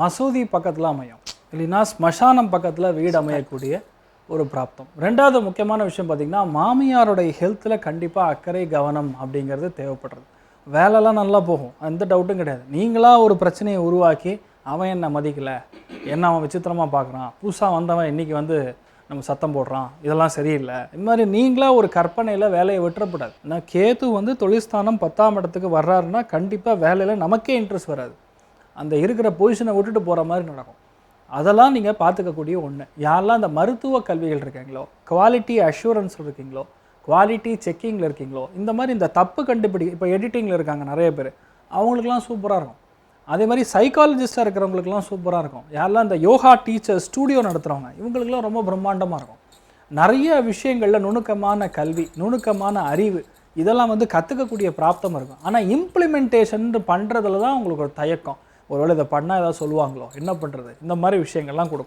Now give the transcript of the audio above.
மசூதி பக்கத்தில் அமையும். இல்லைன்னா ஸ்மசானம் பக்கத்தில் வீடு அமையக்கூடிய ஒரு பிராப்தம். ரெண்டாவது முக்கியமான விஷயம் பார்த்திங்கன்னா மாமியாருடைய ஹெல்த்தில் கண்டிப்பாக அக்கறை கவனம் அப்படிங்கிறது தேவைப்படுறது. வேலைலாம் நல்லா போகும். எந்த டவுட்டும் கிடையாது. நீங்களாக ஒரு பிரச்சனையை உருவாக்கி அவன் என்னை மதிக்கலை என்ன அவன் விசித்திரமாக பார்க்குறான் புதுசாக வந்தவன் இன்றைக்கி வந்து நம்ம சத்தம் போடுறான் இதெல்லாம் சரியில்லை. இந்த மாதிரி நீங்களாக ஒரு கற்பனையில் வேலையை விட்டுறப்படாது ஏன்னா கேது வந்து தொழில்ஸ்தானம் பத்தாம் இடத்துக்கு வர்றாருன்னா கண்டிப்பாக வேலையில் நமக்கே இன்ட்ரெஸ்ட் வராது. அந்த இருக்கிற பொசிஷனை விட்டுட்டு போகிற மாதிரி நடக்கும். அதெல்லாம் நீங்கள் பார்த்துக்கக்கூடிய ஒன்று யாரெல்லாம் அந்த மருத்துவ கல்விகள் இருக்கீங்களோ குவாலிட்டி அஷூரன்ஸ் இருக்கீங்களோ குவாலிட்டி செக்கிங்கில் இருக்கீங்களோ இந்த மாதிரி இந்த தப்பு கண்டுபிடி இப்போ எடிட்டிங்கில் இருக்காங்க நிறைய பேர். அவங்களுக்குலாம் சூப்பராக இருக்கும். அதே மாதிரி சைக்காலஜிஸ்டாக இருக்கிறவங்களுக்குலாம் சூப்பராக இருக்கும். யாரெல்லாம் இந்த யோகா டீச்சர் ஸ்டூடியோ நடத்துகிறவங்க இவங்களுக்குலாம் ரொம்ப பிரம்மாண்டமாக இருக்கும். நிறைய விஷயங்களில் நுணுக்கமான கல்வி நுணுக்கமான அறிவு இதெல்லாம் வந்து கற்றுக்கக்கூடிய பிராப்தம் இருக்கும். ஆனால் இம்ப்ளிமெண்டேஷன் பண்ணுறதுல தான் உங்களுக்கு ஒரு தயக்கம். ஒருவேளை இதை பண்ணால் ஏதாவது சொல்லுவாங்களோ? என்ன பண்ணுறது இந்த மாதிரி விஷயங்கள்லாம் கொடுக்கும்.